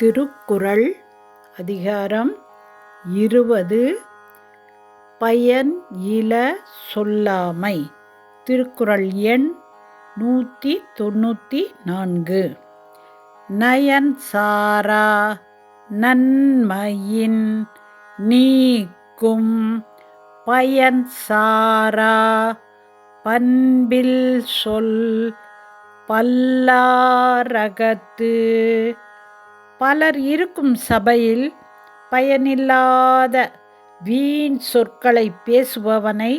திருக்குறள் அதிகாரம் இருபது. பயன் இல சொல்லாமை. திருக்குறள் எண் நூற்றி தொண்ணூற்றி நான்கு நயன் சாரா நன்மையின் நீக்கும் பயன் சாரா பண்பில் சொல் பல்லாரகத்து. பலர் இருக்கும் சபையில் பயனில்லாத வீண் சொற்களை பேசுபவனை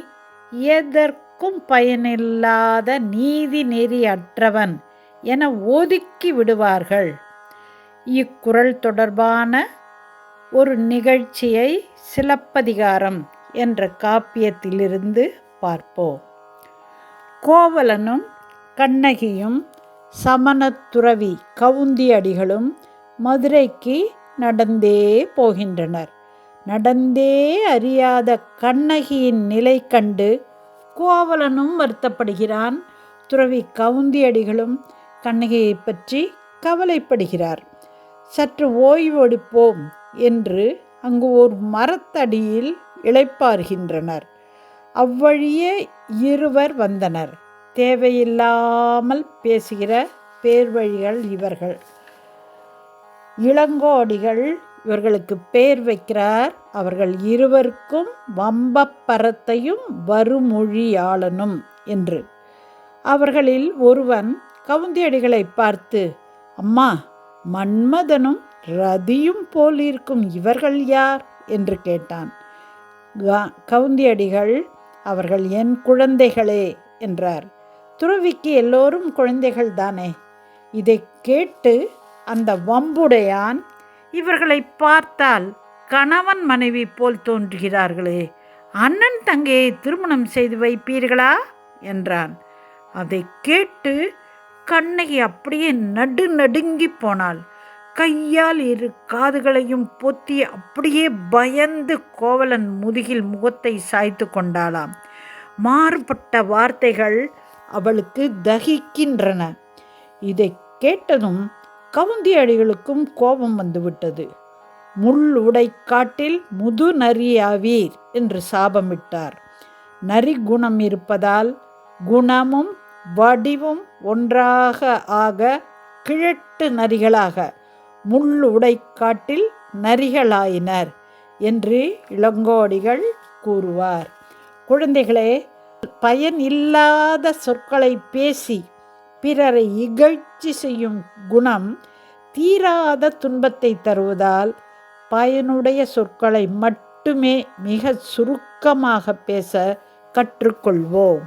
எதற்கும் பயனில்லாத நீதி நெறி அற்றவன் என ஒதுக்கி விடுவார்கள். இக்குரல் தொடர்பான ஒரு நிகழ்ச்சியை சிலப்பதிகாரம் என்ற காப்பியத்திலிருந்து பார்ப்போம். கோவலனும் கண்ணகியும் சமணத்துறவி கவுந்தியடிகளும் மதுரைக்கு நடந்தே போகின்றனர். நடந்தே அறியாத கண்ணகியின் நிலை கண்டு கோவலனும் வருத்தப்படுகிறான். துறவி கவுந்தியடிகளும் கண்ணகியை பற்றி கவலைப்படுகிறார். சற்று ஓய்வெடுப்போம் என்று அங்கு ஒரு மரத்தடியில் இளைப்பார்கின்றனர் அவ்வழியே இருவர் வந்தனர். தேவையில்லாமல் பேசுகிற பேர்வழிகள் இவர்கள். இளங்கோடிகள் இவர்களுக்கு பேர் வைக்கிறார். அவர்கள் இருவருக்கும் வம்பப்பரத்தையும் வருமொழியாளனும் என்று. அவர்களில் ஒருவன் கவுந்தியடிகளை பார்த்து அம்மா மன்மதனும் ரதியும் போலிருக்கும் இவர்கள் யார்? என்று கேட்டான். கவுந்தியடிகள் அவர்கள் என் குழந்தைகளே என்றார். துறவிக்கு எல்லோரும் குழந்தைகள் தானே? இதை கேட்டு அந்த வம்புடையான் இவர்களை பார்த்தால் கணவன் மனைவி போல் தோன்றுகிறார்களே அண்ணன் தங்கையை திருமணம் செய்து வைப்பீர்களா? என்றான். அதை கேட்டு கண்ணகி அப்படியே நடு நடுங்கி போனாள். கையால் இரு காதுகளையும் பொத்தி அப்படியே பயந்து கோவலன் முதுகில் முகத்தை சாய்த்து கொண்டாளாம். மாறுபட்ட வார்த்தைகள் அவளுக்கு தகிக்கின்றன. இதை கேட்டதும் கவுந்தி அடிகளுக்கும் கோபம் வந்துவிட்டது. முள் உடை காட்டில் முது நரியாவீர் என்று சாபமிட்டார். நரி குணம் இருப்பதால் குணமும் வடிவும் ஒன்றாக ஆக கிழட்டு நரிகளாக முள் உடை காட்டில் நரிகளாயினர் என்று இளங்கோடிகள் கூறுவார். குழந்தைகளே பயன் இல்லாத சொற்களை பேசி பிறரை இகழ்ச்சி செய்யும் குணம் தீராத துன்பத்தை தருவதால் பயனுடைய சொற்களை மட்டுமே மிக சுருக்கமாக பேச கற்றுக்கொள்வோம்.